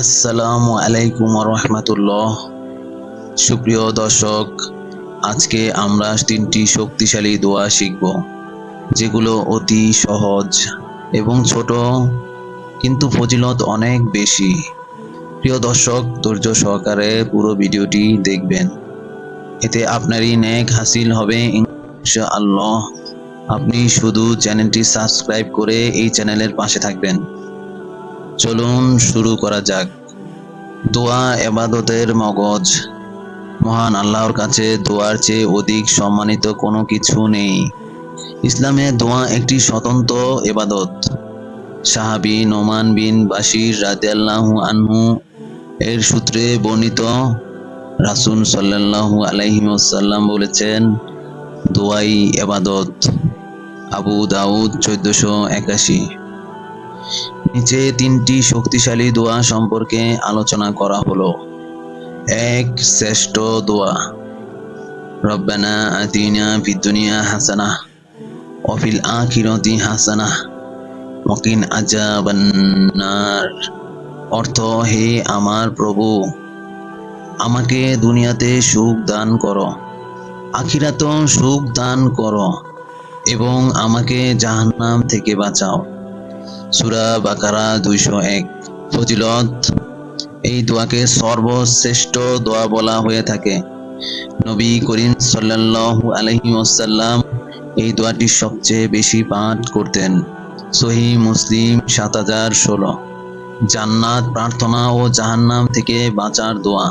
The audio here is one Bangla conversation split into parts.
আসসালামু আলাইকুম রহমতুল্লাহ সুপ্রিয় দর্শক, আজকে আমরা তিনটি শক্তিশালী দোয়া শিখব, যেগুলো অতি সহজ এবং ছোট, কিন্তু ফজিলত অনেক বেশি। প্রিয় দর্শক, ধৈর্য সহকারে পুরো ভিডিওটি দেখবেন। এতে আপনারই নেক হাসিল হবে, ইনশাআল্লাহ। আপনি শুধু চ্যানেলটি সাবস্ক্রাইব করে এই চ্যানেলের পাশে থাকবেন। চলুন শুরু করা যাক। দোয়া এবাদতের মগজ। মহান আল্লাহর কাছে দোয়ার চেয়ে অধিক সম্মানিত কোনো কিছু নেই। ইসলামে দোয়া একটি স্বতন্ত্র এবাদত। সাহাবি নোমান বিন বাশির রাদিয়াল্লাহু আনহু এর সূত্রে বর্ণিত রাসূল সাল্লাল্লাহু আলাইহি ওয়াসাল্লাম বলেছেন, দোয়াই এবাদত। আবু দাউদ চোদ্দশো একাশি। নিচে তিনটি শক্তিশালী দোয়া সম্পর্কে আলোচনা করা হলো। এক, শ্রেষ্ঠ দোয়া। রব্বানা আতিনা ফিদ দুনিয়া হাসানা অফিল আখিরতি হাসানা ওকিন আজাবান্নার অর্থ, হে আমার প্রভু, আমাকে দুনিয়াতে সুখ দান করো আখিরাত সুখ দান করো এবং আমাকে জাহান্নাম থেকে বাঁচাও। সুরা বাকারা দুইশো এক। ফজিলত, এই দোয়াকে সর্বশ্রেষ্ঠ দোয়া বলা হয়ে থাকে। নবী করিম সাল্লাল্লাহু আলাইহি ওয়াসাল্লাম এই দোয়াটি সবচেয়ে বেশি পাঠ করতেন। সহি মুসলিম সাত হাজার ষোলো। জান্নাত প্রার্থনা ও জাহান্নাম থেকে বাঁচার দোয়া।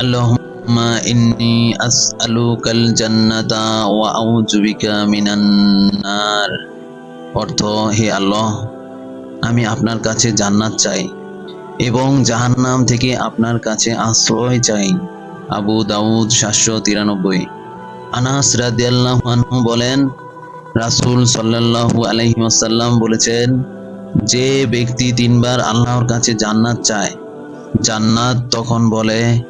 আল্লাহুম্মা ইন্নি আসআলুকাল জান্নাতা ওয়া আউযু বিকা মিনান অর্থ, হে আল্লাহ আমি আপনার কাছে জান্নাত চাই এবং জাহান্নাম থেকে আপনার কাছে আশ্রয় চাই। আবু দাউদ সাতশো তিরানব্বই। আনাস রাদিয়াল্লাহু বলেন, রাসূল সাল্লাল্লাহু আলাইহি ওয়াসাল্লাম বলেছেন, যে ব্যক্তি তিনবার আল্লাহর কাছে জান্নাত চায়, জান্নাত তখন বলে,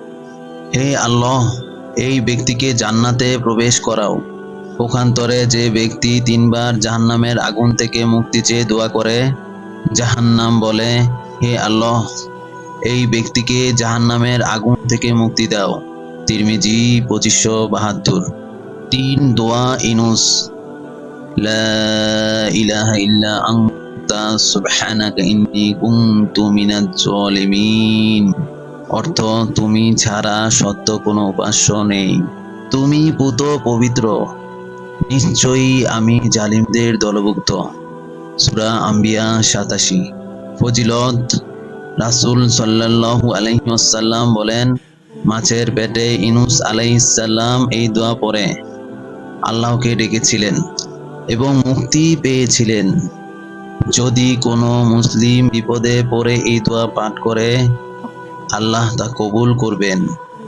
হে আল্লাহ, এই ব্যক্তিকে জান্নাতে প্রবেশ করাও। পক্ষান্তরে যে ব্যক্তি তিনবার জাহান্নামের আগুন থেকে মুক্তি চেয়ে দোয়া করে জাহান্নাম বলে, হে আল্লাহ, এই ব্যক্তিকে জাহান্নামের আগুন থেকে মুক্তি দাও। তিরমিজি পঁচিশশো বাহাত্তর। তিন দোয়া ইনুস। লা ইলাহা ইল্লা আনতা, সুবহানাকা ইন্নী অর্থ, তুমি ছাড়া সত্য কোনো উপাস্য নেই। তুমি পুত পবিত্র। নিশ্চয়ই আমি জালিমদের দলভুক্ত। সুরা আম্বিয়া সাতাশি। ফজিলত, রাসুল সাল্লাল্লাহু আলাইসাল্লাম বলেন, মাছের পেটে ইনুস আলাইসাল্লাম এই দোয়া পরে আল্লাহকে ডেকেছিলেন এবং মুক্তি পেয়েছিলেন। যদি কোনো মুসলিম বিপদে পড়ে এই দোয়া পাঠ করে, আল্লাহ তা কবুল করবেন।